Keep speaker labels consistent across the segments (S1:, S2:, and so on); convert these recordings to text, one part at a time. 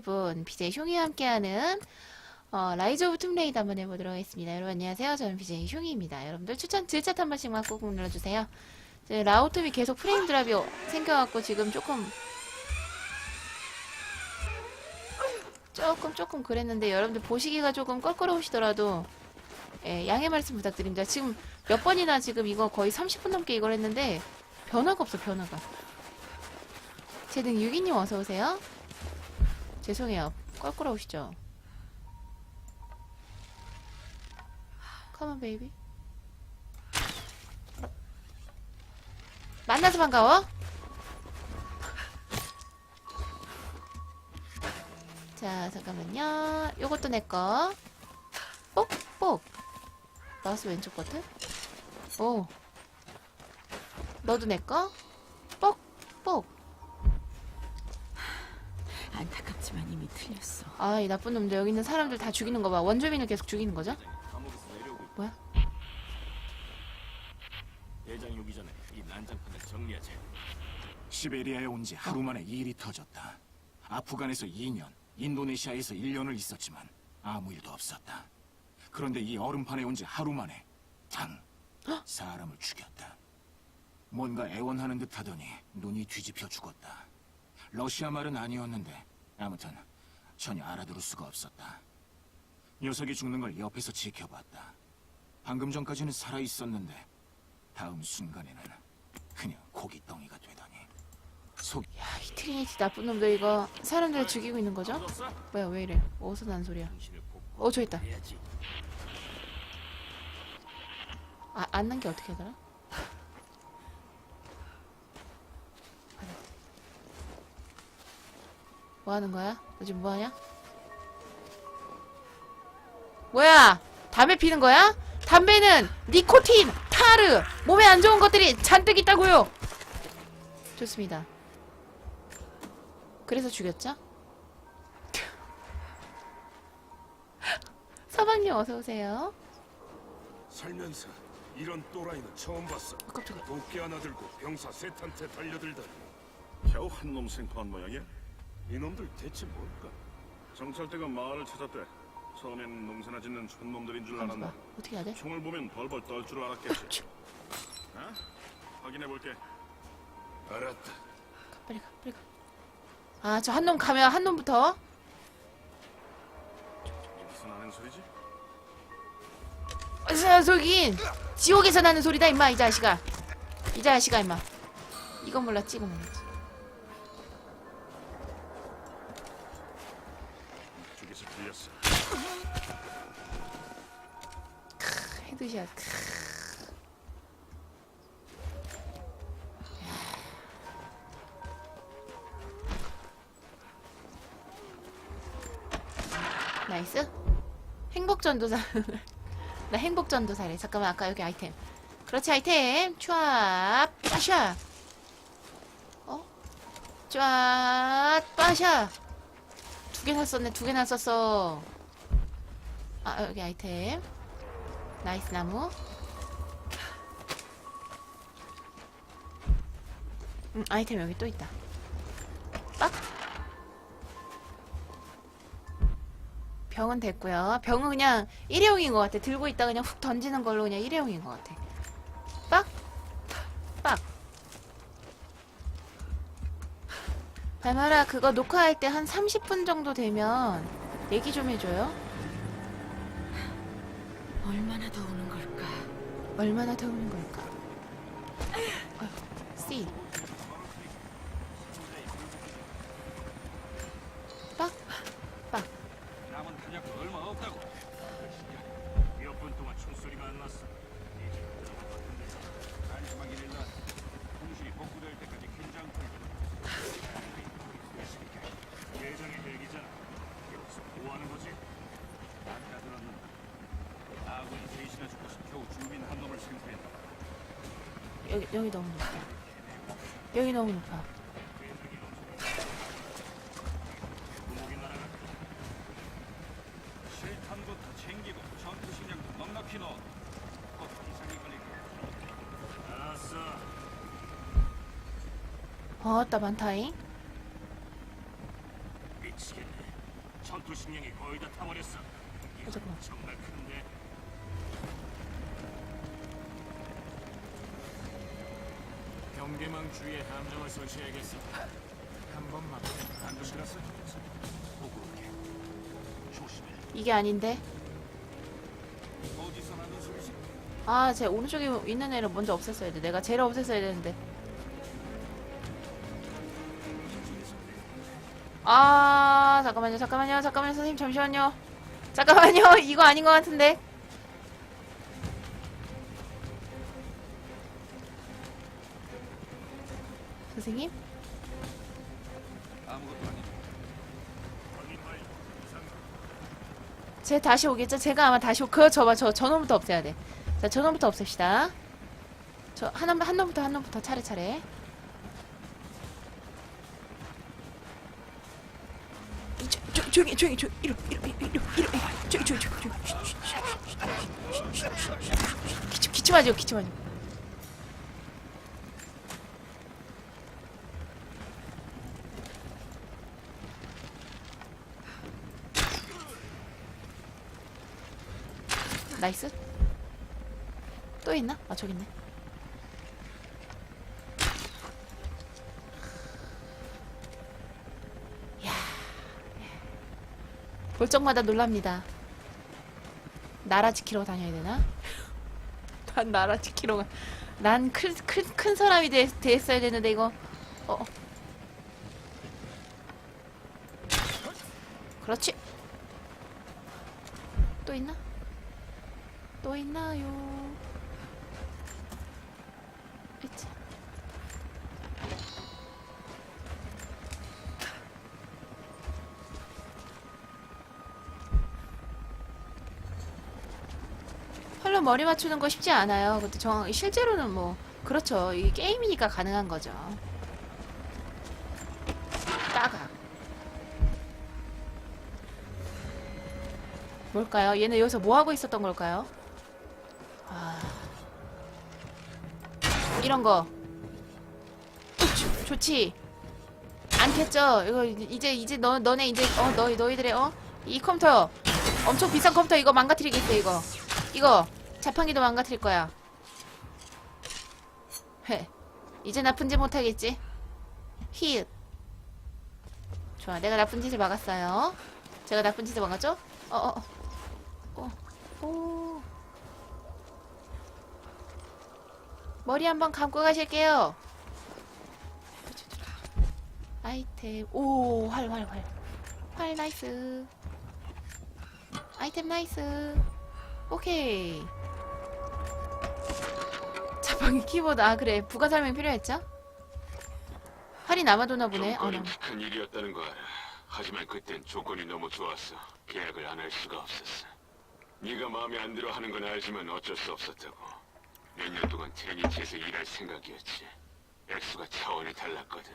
S1: 11분 BJ 흉이와 함께하는 어, 라이즈 오브 툼레이드 한번 해보도록 하겠습니다. 여러분 안녕하세요. 저는 BJ 흉이입니다. 여러분들 추천 질챗 한 번씩만 꾹꾹 눌러주세요. 라우tum이 계속 프레임 드랍이 어- 생겨갖고 지금 조금 조금 조금 그랬는데 여러분들 보시기가 조금 껄끄러우시더라도 예, 양해 말씀 부탁드립니다. 지금 몇 번이나 지금 이거 거의 30분 넘게 이걸 했는데 변화가 없어 변화가. 제등 유기님 어서 오세요. 죄송해요. 껄끄러우시죠? 컴온 베이비. 만나서 반가워. 자, 잠깐만요. 요것도 내 거. 뽁, 뽁. 마우스 왼쪽 버튼. 오. 너도 내 거. 뽁, 뽁.
S2: 안타깝지만 이미 틀렸어.
S1: 아, 이 나쁜 놈들. 여기 있는 사람들 다 죽이는 거 봐. 원주민을 계속 죽이는 거죠? 뭐야?
S3: 대장 오기 전에 이 난장판을 정리하자.
S4: 시베리아에 온 지 하루 만에 일이 터졌다. 아프간에서 2년, 인도네시아에서 1년을 있었지만 아무 일도 없었다. 그런데 이 얼음판에 온 지 하루 만에 당 사람을 죽였다. 뭔가 애원하는 듯 하더니 눈이 뒤집혀 죽었다. 러시아 말은 아니었는데 아무튼 전혀 알아들을 수가 없었다. 녀석이 죽는 걸 옆에서 지켜봤다. 방금 전까지는 살아 있었는데 다음 순간에는 그냥 고깃덩이가 되더니 속
S1: 야, 이 트리니티 나쁜 놈들 이거 사람들을 죽이고 있는 거죠? 뭐야, 왜 이래? 어디서 난 소리야?
S3: 당신을
S1: 어, 저 있다.
S3: 해야지.
S1: 아, 안난 게 어떻게 하더라? 뭐 하는 거야? 너 지금 뭐 하냐? 뭐야? 담배 피는 거야? 담배는 니코틴, 타르, 몸에 안 좋은 것들이 잔뜩 있다고요. 좋습니다. 그래서 죽였죠? 서방님 어서 오세요.
S5: 살면서 이런 또라이는 처음 봤어.
S1: 어, 깜짝이야.
S5: 도끼 하나 들고 병사 셋한테 달려들다니.
S6: 겨우 한놈 생포한 모양이야?
S5: 이놈들 대체 뭘까?
S6: 정찰대가 마을을 찾았대. 처음엔 농사나 짓는 촌놈들인 줄. 알았나?
S1: 어떻게 해야 돼?
S6: 총을 보면 벌벌 떨 줄 알았겠지. 어? 확인해 볼게.
S5: 알았다.
S1: 빨리 가, 빨리 가. 아, 저 한 놈 가면 한 놈부터.
S6: 어디서 나는 소리지?
S1: 어디서 저긴 지옥에서 나는 소리다 임마 이 자식아. 이 자식아 임마. 이건 몰랐지, 이건 몰랐지. 크. 나이스. 행복전도사. 나 행복전도사래. 잠깐만, 아까 여기 아이템. 그렇지, 아이템. 촤, 빠샤. 어? 촤, 빠샤. 두 개나 썼네, 두 개나 썼어. 아, 여기 아이템. 나이스 나무. 음, 아이템 여기 또 있다. 빡. 병은 됐고요. 병은 그냥 일회용인 것 같아. 들고 있다 그냥 훅 던지는 걸로 그냥 일회용인 것 같아. 빡. 빡. 발마라 그거 녹화할 때 한 30분 정도 되면 얘기 좀 해줘요.
S2: 얼마나
S1: 더우는 걸까?
S3: 여기,
S1: 여기 너무 높아. 여기 너무 높아.
S3: 구목이 날아갔다. 실탄도 다 챙기고 전투 식량도 넉넉히 넣어. 곧 이상이 걸릴 거야. 알았어.
S1: 어 따 많다잉.
S4: 주위에 함정을 설치해야겠어. 한 번만 안 조심했어.
S3: 보고해. 조심해.
S1: 이게 아닌데.
S4: 어디서 나는 소리지?
S1: 아, 제 오른쪽에 있는 애를 먼저 없앴어야 돼. 내가 쟤를 없앴어야 되는데. 아, 잠깐만요, 잠깐만요, 잠깐만요, 선생님, 잠시만요. 잠깐만요, 이거 아닌 것 같은데. 선생님?
S3: 아무것도 아니야.
S1: 쟤 다시 오겠죠? 제가 아마 다시 오, 그거 저봐, 저, 저놈부터 없애야 돼. 자, 저놈부터 없앱시다. 저, 한 놈, 한 놈부터, 한 놈부터 차례차례. 조용히, 조용히, 조용히, 이러, 이러, 이러, 조용히, 조용히, 조용히, 조용히. 기침, 기침하죠, 기침하죠. 나이스. 또 있나? 아, 저기 있네. 야. 볼 적마다 놀랍니다. 나라 지키러 다녀야 되나? 난 나라 지키러 가. 난 큰, 큰, 큰 사람이 돼, 됐어야 되는데, 이거. 어. 어. 그렇지. 또 있나? 또 있나요? 있지. 활로 머리 맞추는 거 쉽지 않아요. 근데 정 실제로는 뭐 그렇죠. 이게 게임이니까 가능한 거죠. 따가. 뭘까요? 얘는 여기서 뭐 하고 있었던 걸까요? 아. 이런 거. 좋- 좋지. 않겠죠? 이거 이제 이제 너 너네 이제 어 너희 너희들의 어 이 컴퓨터 엄청 비싼 컴퓨터 이거 망가뜨리겠어 이거 이거 자판기도 망가뜨릴 거야. 헤 이제 나쁜 짓 못하겠지? 히읗 좋아 내가 나쁜 짓을 막았어요. 제가 나쁜 짓을 막았죠? 어어 어. 어. 오. 머리 한번 감고 가실게요. 아이템. 오, 활, 활, 활. 활 나이스. 아이템 나이스. 오케이. 자판기 키보드. 아, 그래. 부가 설명 필요했죠? 활이 남아도나 보네. 어,
S5: 정권이
S1: 나.
S5: 큰 일이었다는 거 알아. 하지만 그땐 조건이 너무 좋았어. 계약을 안 할 수가 없었어. 네가 마음에 안 들어 하는 건 알지만 어쩔 수 없었다고. 몇 년 동안 테니치에서 일할 생각이었지. 액수가 차원이 달랐거든.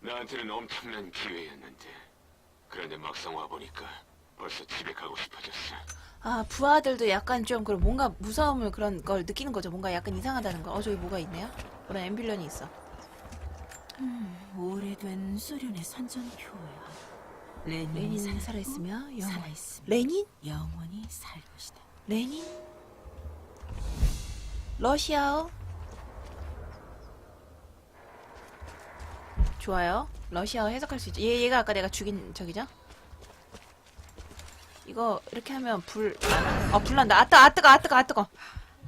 S5: 나한테는 엄청난 기회였는데. 그런데 막상 와보니까 벌써 집에 가고 싶어졌어.
S1: 아, 부하들도 약간 좀 그런 뭔가 무서움을 그런 걸 느끼는 거죠. 뭔가 약간 이상하다는 거. 어, 저기 뭐가 있네요? 그런 앰뷸런이 있어.
S2: 오래된 소련의 선전표야. 레닌이
S1: 레닌이
S2: 살고
S1: 살아있으며 영원.
S2: 살아있으며
S1: 레닌?
S2: 영원히 살 것이다.
S1: 레닌? 러시아어? 좋아요. 러시아어 해석할 수 있죠. 얘, 얘가 아까 내가 죽인 저기죠? 이거 이렇게 하면 불, 아, 불 난다. 아, 뜨, 아, 뜨거, 아, 뜨거, 아, 뜨거.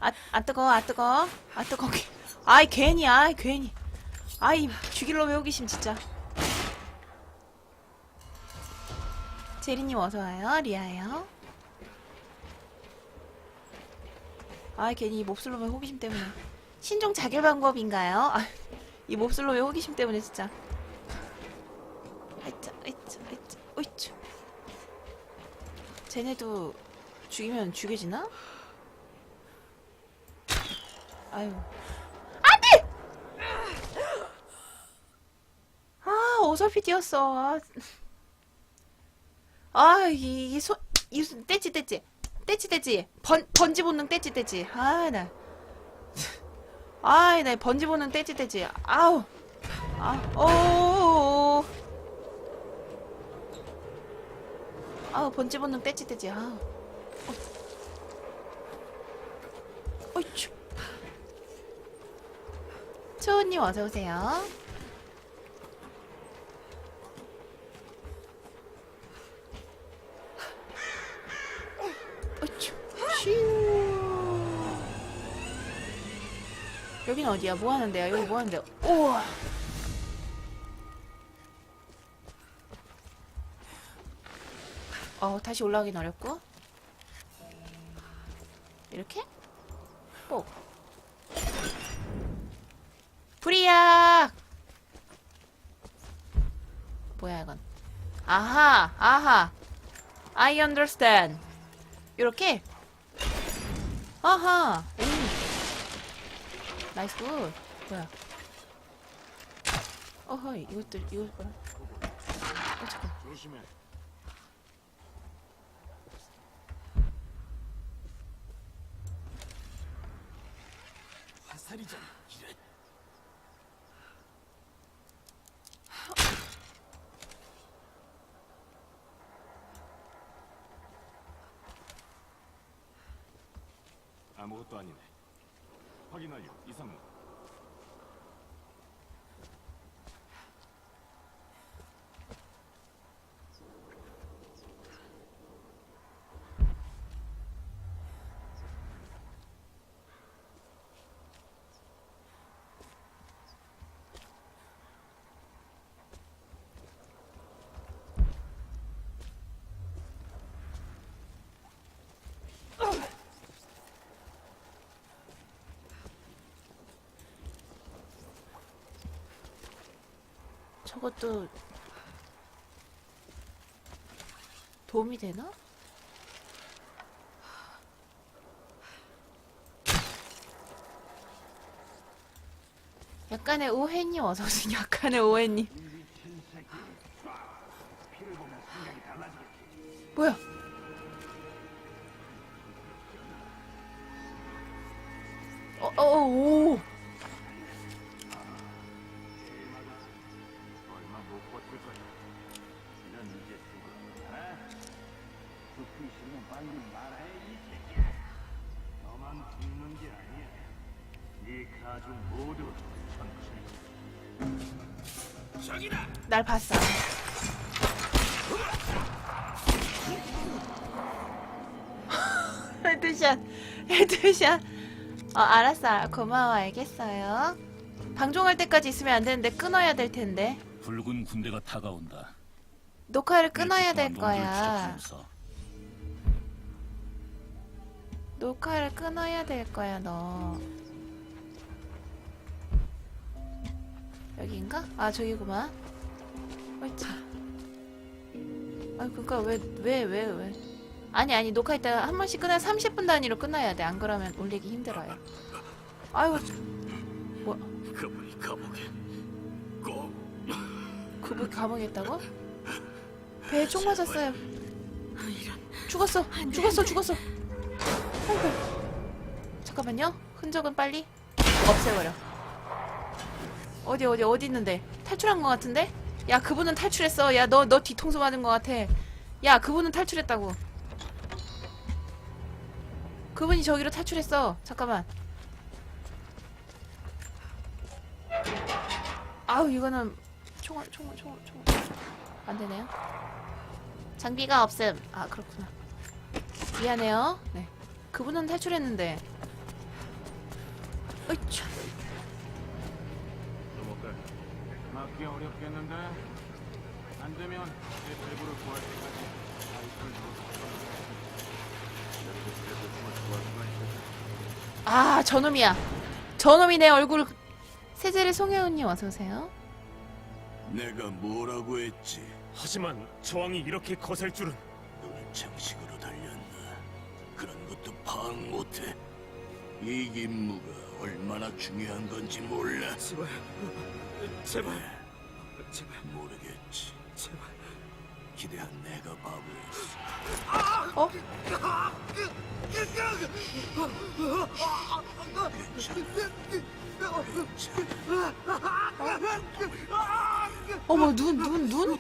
S1: 아, 아, 뜨거, 아, 뜨거. 아, 뜨거. 아이, 괜히, 아이, 괜히. 아이, 죽일러 왜 호기심, 진짜. 제리님 어서와요. 리아예요. 아 괜히 이 몹쓸놈의 호기심 때문에 신종 자결 방법인가요? 아, 이 몹쓸놈의 호기심 때문에 진짜 아이짜 아이짜 아이짜 어이차 쟤네도 죽이면 죽여지나? 아유 안돼! 아 어설피 뛰었어 아, 아 이, 이 손, 이 손, 떼찌, 떼찌. 떼찌, 떼찌. 번, 번지 본능 떼찌, 떼찌. 아, 나. 아이, 나 번지 본능 떼찌, 떼찌. 아우. 아, 오. 아우 번지 본능 떼지 떼지 아. 어. 어이쭈. 초우님 어서 오세요. 어이쭈. 슈. 여긴 어디야? 뭐 하는데요? 여기 뭐 하는데요? 우와. 어, 다시 올라가긴 어렵고. 이렇게? 뽀. 불이야! 뭐야, 이건. 아하, 아하. I understand. 이렇게? 아하. 오. 나이스 굿. 뭐야. 어허이, 이것들, 이거 뭐야. 어, 잠깐.
S4: 조심해. 화살이잖아. 이래. 아무것도 아니네. 확인 완료. 이상무.
S1: 저것도 도움이 되나? 약간의 오해님 어서오세요. 약간의 오해님.
S3: 모두. 저기다.
S1: 날 봤어. 헤드샷, 헤드샷. 어, 알았어. 고마워. 알겠어요. 방종할 때까지 있으면 안 되는데 끊어야 될 텐데.
S7: 붉은 군대가 다가온다.
S1: 녹화를 끊어야 될 거야. 녹화를 끊어야 될 거야, 너. 여기인가? 아, 저기구만. 어이차. 아, 그니까 왜, 왜, 왜, 왜. 아니, 아니, 녹화했다가 한 번씩 끊어야 30분 단위로 끊어야 돼. 안 그러면 올리기 힘들어요. 아이고, 뭐,
S6: 그분이 감옥에 꼭
S1: 그분 감옥했다고? 배에 총 맞았어요. 죽었어, 죽었어, 죽었어. 아이고. 잠깐만요. 흔적은 빨리 없애버려. 어디 어디 어디 있는데? 탈출한 것 같은데? 야 그분은 탈출했어. 야 너 너 뒤통수 맞은 것 같아. 야 그분은 탈출했다고. 그분이 저기로 탈출했어. 잠깐만. 아우 이거는 총알 총알 총알 총알 안 되네요. 장비가 없음. 아 그렇구나. 미안해요. 네. 그분은 탈출했는데. 으이차.
S4: 막기 어렵겠는데. 안 되면 내 배부를 구할 때까지 아이들
S1: 아 저놈이야. 저놈이 내 얼굴. 세제리 송혜은님 어서 오세요.
S8: 내가 뭐라고 했지?
S6: 하지만 저항이 이렇게 거셀 줄은
S8: 너는 장식으로 달렸나? 그런 것도 파악 못해. 이 임무가 얼마나 중요한 건지 몰라.
S6: 제발 제발 제발
S8: 모르겠지. 제발. 기대한 내가 바보였어.
S1: 어? 어머 눈 눈 눈?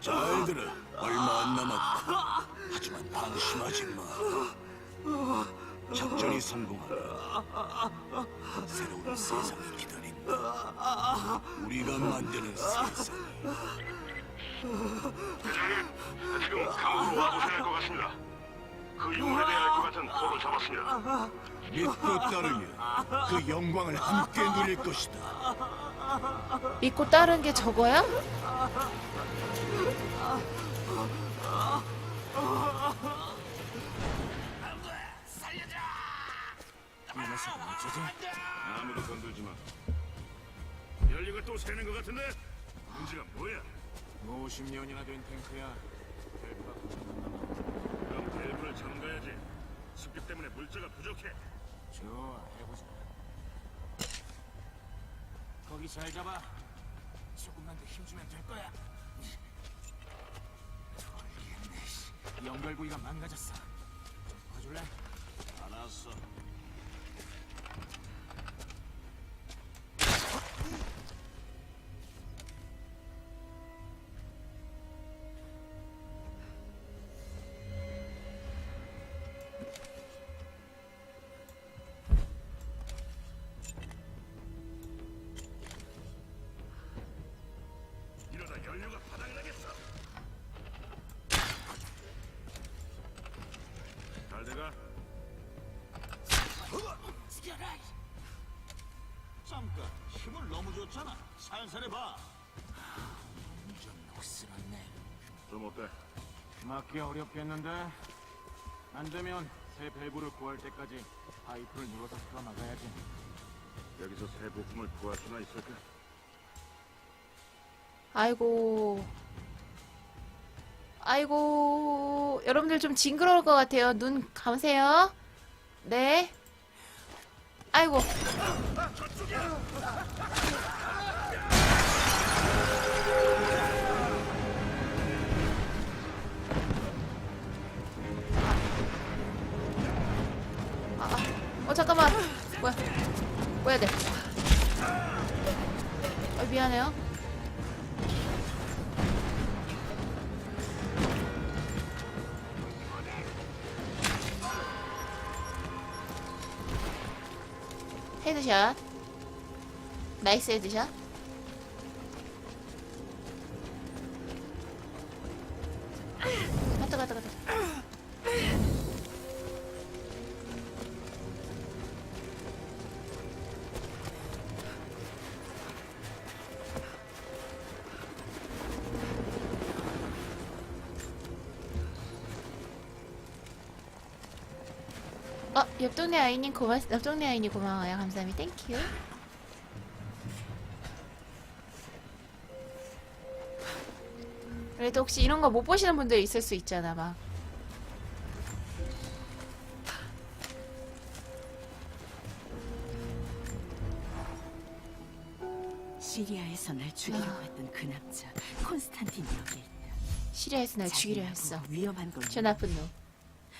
S8: 잘 들어. 얼마 안 남았다. 하지만 방심하지 마. 작전이 성공하면 새로운 세상이 기다린다. 우리가 만드는 세상.
S5: 지금 감옥으로 와보셔야 할 것 같습니다. 그 용해돼야 할것 같은 포로 잡았습니다.
S8: 믿고 따르면 그 영광을 함께 누릴 것이다.
S1: 믿고 따른 게 저거야?
S4: 녀석은 어쩌지?
S3: 아무도 건들지 마. 연료가 또 새는 것 같은데? 문제가 뭐야?
S4: 50년이나 된 탱크야.
S3: 그럼 밸브를 잠가야지. 습기 때문에 물자가 부족해.
S4: 좋아, 해보자. 거기 잘 잡아. 조금만 더 힘 주면 될 거야. 돌겠네, 씨. 연결 부위가 망가졌어.
S8: 힘을 너무 줬잖아. 살살 해봐.
S4: 좀 녹슬었네.
S3: 좀 어때?
S4: 맞기 어렵겠는데? 안 되면 새 밸브를 구할 때까지 파이프를 눌러서 풀어나가야지.
S3: 여기서 새 부품을 구할 수나 있을까?
S1: 아이고. 아이고. 여러분들 좀 징그러울 것 같아요. 눈 감으세요. 네. 아이고. 어, 잠깐만. 뭐야. 뭐야 돼. 어, 미안해요. 헤드샷. 나이스 헤드샷. 옆 동네 아이님 고마, 옆 동네 아이님 고마워요. 감사합니다. 땡큐. 그래도 혹시 이런 거 못 보시는 분들 있을 수 있잖아, 막.
S2: 시리아에서 날 죽이려고 했던 그 남자 콘스탄틴이 여기 있다.
S1: 시리아에서 날 죽이려 했어.
S2: 위험한 걸
S1: 저 나쁜 놈.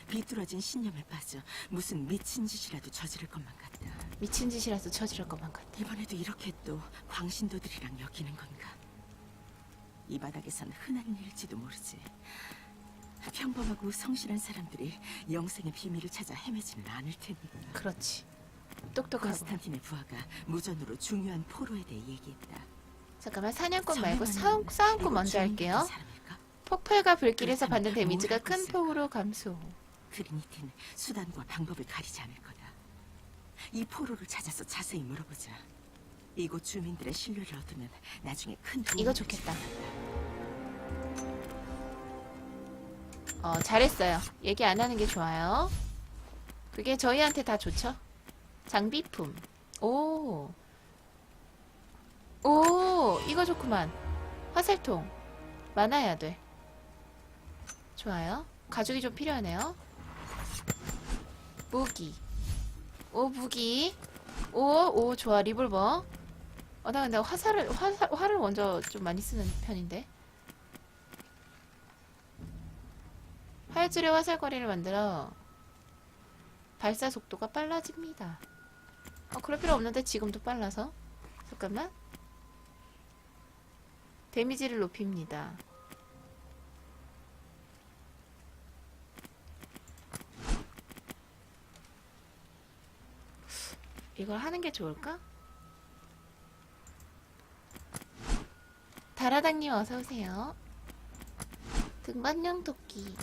S2: 비뚤어진 신념을 빠져 무슨 미친 짓이라도 저지를 것만 같다.
S1: 미친 짓이라서 저지를 것만 같아.
S2: 이번에도 이렇게 또 광신도들이랑 엮이는 건가? 이 바닥에선 흔한 일일지도 모르지. 평범하고 성실한 사람들이 영생의 비밀을 찾아 헤매지는 않을 테니.
S1: 그렇지. 똑똑하고.
S2: 콘스탄틴의 부하가 무전으로 중요한 포로에 대해 얘기했다.
S1: 잠깐만, 사냥꾼 말고 싸움, 싸움꾼 먼저 할게요. 폭발과 불길에서 받는 데미지가 뭘큰 폭으로 감소.
S2: 트리니티는 수단과 방법을 가리지 않을 거다. 이 포로를 찾아서 자세히 물어보자. 이곳 주민들의 신뢰를 얻으면 나중에 큰 도움이
S1: 이거
S2: 될지
S1: 좋겠다. 어, 잘했어요. 얘기 안 하는 게 좋아요. 그게 저희한테 다 좋죠? 장비품. 오. 오, 이거 좋구만. 화살통. 많아야 돼. 좋아요. 가죽이 좀 필요하네요. 무기. 오, 무기. 오, 오, 좋아. 리볼버. 어, 나 근데 화살을, 화살, 활을 먼저 좀 많이 쓰는 편인데. 활줄의 화살거리를 만들어 발사 속도가 빨라집니다. 어, 그럴 필요 없는데 지금도 빨라서. 잠깐만. 데미지를 높입니다. 이걸 하는 게 좋을까? 다라당님 어서 오세요. 등반용 도끼.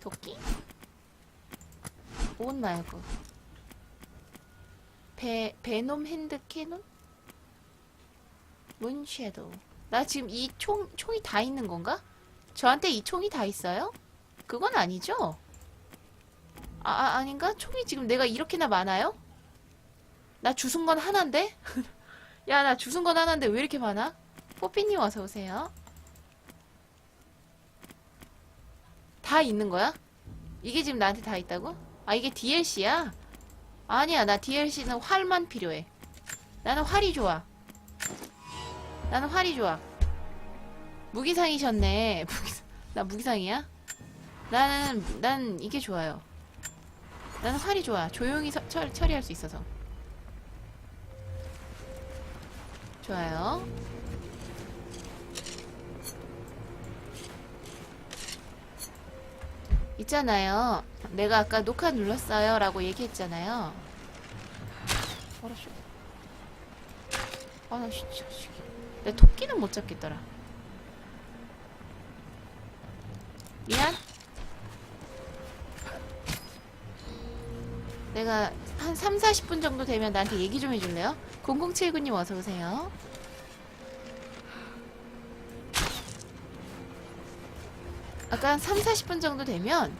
S1: 도끼? 옷 말고. 베 베놈 핸드 캐논? 문쉐도우. 나 지금 이 총 총이 다 있는 건가? 저한테 이 총이 다 있어요? 그건 아니죠? 아, 아 아닌가? 총이 지금 내가 이렇게나 많아요? 나 주순 건 하나인데? 야, 나 주순 건 하나인데 왜 이렇게 많아? 뽀삐님 어서 오세요. 다 있는 거야? 이게 지금 나한테 다 있다고? 아, 이게 DLC야? 아니야, 나 DLC는 활만 필요해. 나는 활이 좋아. 나는 활이 좋아. 무기상이셨네. 무기상, 나 무기상이야? 나는, 난 이게 좋아요. 나는 활이 좋아. 조용히 서- 처, 처리할 수 있어서. 좋아요. 있잖아요. 내가 아까 녹화 눌렀어요. 라고 얘기했잖아요. 아, 나 진짜. 씨. 내 토끼는 못 잡겠더라. 미안. 내가 한 3, 40분 정도 되면 나한테 얘기 좀 해줄래요? 0079님 어서 오세요. 아까 한 3, 40분 정도 되면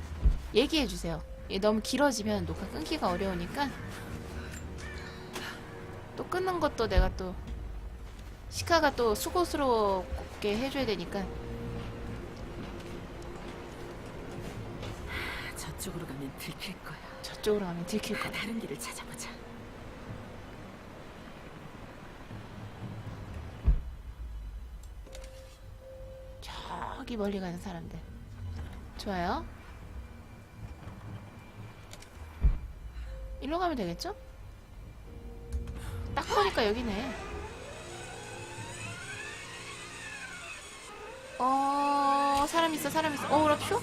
S1: 얘기해 주세요. 이게 너무 길어지면 녹화 끊기가 어려우니까 또 끊는 것도 내가 또 시카가 또 수고스럽게 해줘야 되니까
S2: 저쪽으로 가면 들킬 거야.
S1: 저쪽으로 가면 들킬 거야.
S2: 다른 길을 찾아보자.
S1: 저기 멀리 가는 사람들. 좋아요. 일로 가면 되겠죠? 딱 보니까 여기네. 어, 사람 있어, 사람 있어. 어, 오랍쇼?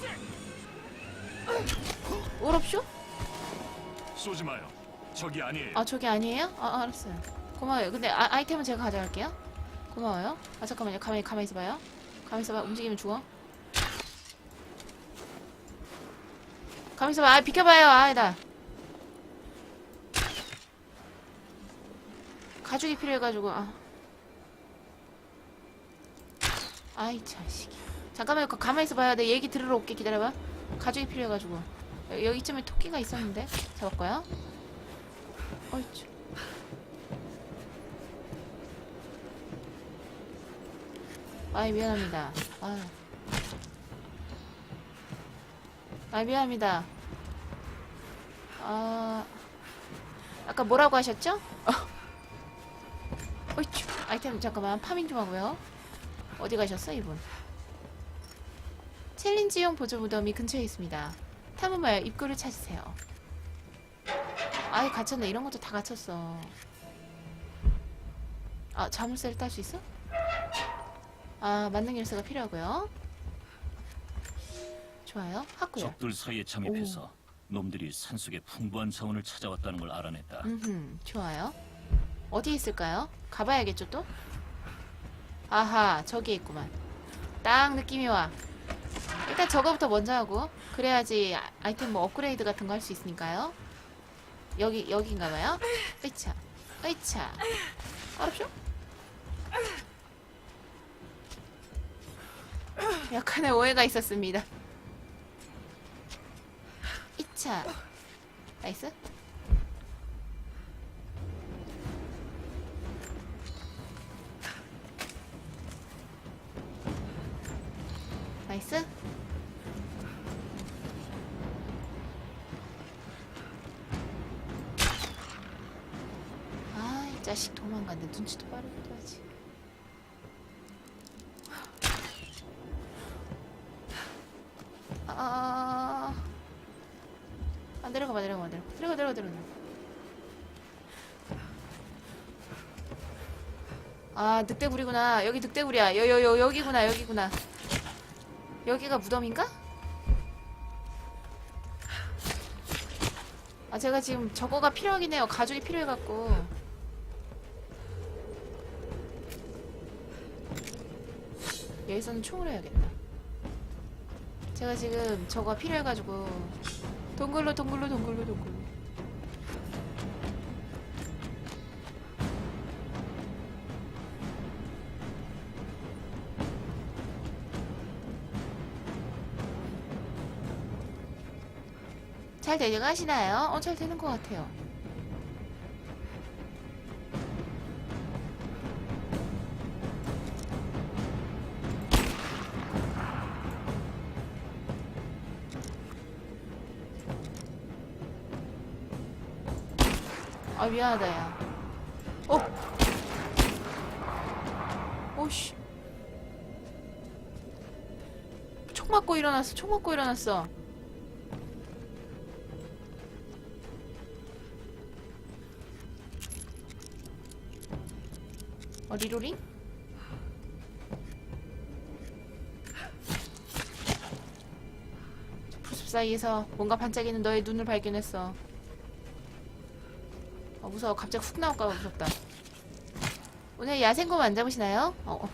S1: 오랍쇼?
S6: 쏘지 마요. 저기 아니에요.
S1: 아, 저기 아니에요? 아, 알았어요. 고마워요. 근데 아, 아이템은 제가 가져갈게요. 고마워요. 아, 잠깐만요. 가만히, 가만히 있어봐요. 가만히 있어봐. 움직이면 죽어. 가만히 있어봐. 아, 비켜봐요. 아니다. 가죽이 필요해가지고, 아. 아이, 자식이. 잠깐만요. 그 가만히 있어봐요. 내 얘기 들으러 올게. 기다려봐. 가죽이 필요해가지고. 여- 여기쯤에 토끼가 있었는데. 잡았고요. 어이쿠. 아이 미안합니다. 아. 아 미안합니다. 아 아까 뭐라고 하셨죠? 어. 어이쿠. 아이템 잠깐만 파밍 좀 하고요. 어디 가셨어 이분? 챌린지용 보조 무덤이 근처에 있습니다. 탐험하여 입구를 찾으세요. 아이 갇혔네. 이런 것도 다 갇혔어. 아 자물쇠를 딸 수 있어? 아 만능 열쇠가 필요하고요. 좋아요. 하고요.
S7: 적들 사이에 잠입해서 놈들이 산속에 풍부한 자원을 찾아왔다는 걸 알아냈다.
S1: 음, 좋아요. 어디에 있을까요? 가봐야겠죠 또? 아하, 저기에 있구만. 딱 느낌이 와. 일단 저거부터 먼저 하고 그래야지 아- 아이템 뭐 업그레이드 같은 거 할 수 있으니까요. 여기 여기인가봐요. 으차, 으차. 어렵죠? 약간의 오해가 있었습니다. 이차. 나이스. 나이스. 아, 이 자식 도망간다. 눈치도 빠르기 내려가봐, 내려가봐, 내려가, 내려가, 내려가, 내려가. 아, 늑대구리구나. 여기 늑대구리야. 여, 여, 여, 여기구나, 여기구나. 여기가 무덤인가? 아, 아 제가 지금 저거가 필요하긴 해요. 가죽이 필요해갖고. 여기서는 총을 해야겠다. 제가 지금 저거가 필요해가지고 동굴로 동굴로 동굴로 동굴로. 잘 되려가시나요? 어, 잘 되는 것 같아요. 미안하다, 야. 어! 오씨. 총 맞고 일어났어, 총 맞고 일어났어. 어, 리로링? 저 풀숲 사이에서 뭔가 반짝이는 너의 눈을 발견했어. 어, 무서워. 갑자기 훅 나올까봐 무섭다. 오늘 야생곰 안 잡으시나요? 어, 어.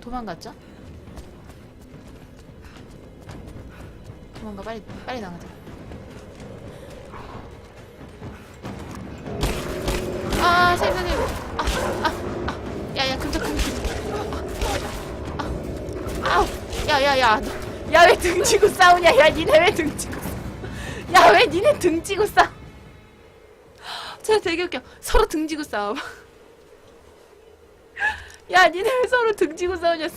S1: 도망갔죠? 도망가 빨리 빨리 나가자. 아 생선님 야야야 야 왜 등지고 싸우냐? 야 니네 왜 등지고 야 왜 니네 등지고 싸? 진짜 되게 웃겨. 서로 등지고 싸워 야 니네 왜 서로 등지고 싸우냐어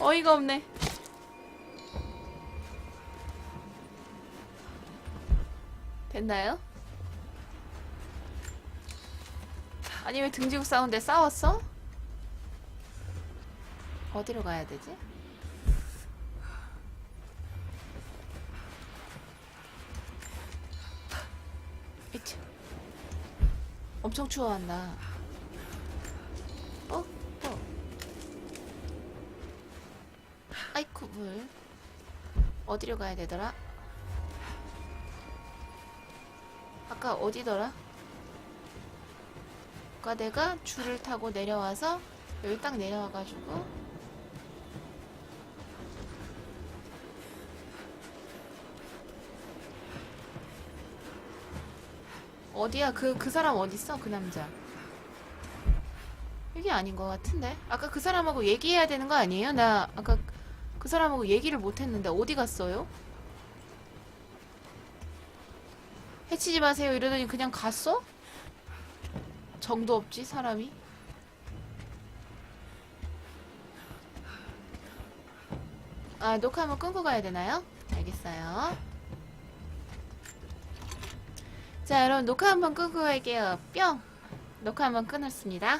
S1: 어이가 없네. 됐나요? 아니 왜 등지고 싸우는데 싸웠어? 어디로 가야 되지? 이치. 엄청 추워한다. 어? 어? 아이쿠 물. 어디로 가야 되더라? 아까 어디더라? 아까 내가 줄을 타고 내려와서 여기 딱 내려와가지고 어디야 그 그 사람 어딨어 그 남자 이게 아닌 것 같은데 아까 그 사람하고 얘기해야 되는 거 아니에요? 나 아까 그 사람하고 얘기를 못했는데 어디 갔어요? 해치지 마세요 이러더니 그냥 갔어? 정도 없지 사람이 아 녹화 한번 끊고 가야 되나요? 알겠어요 자 여러분 녹화 한번 끊고 갈게요. 뿅! 녹화 한번 끊었습니다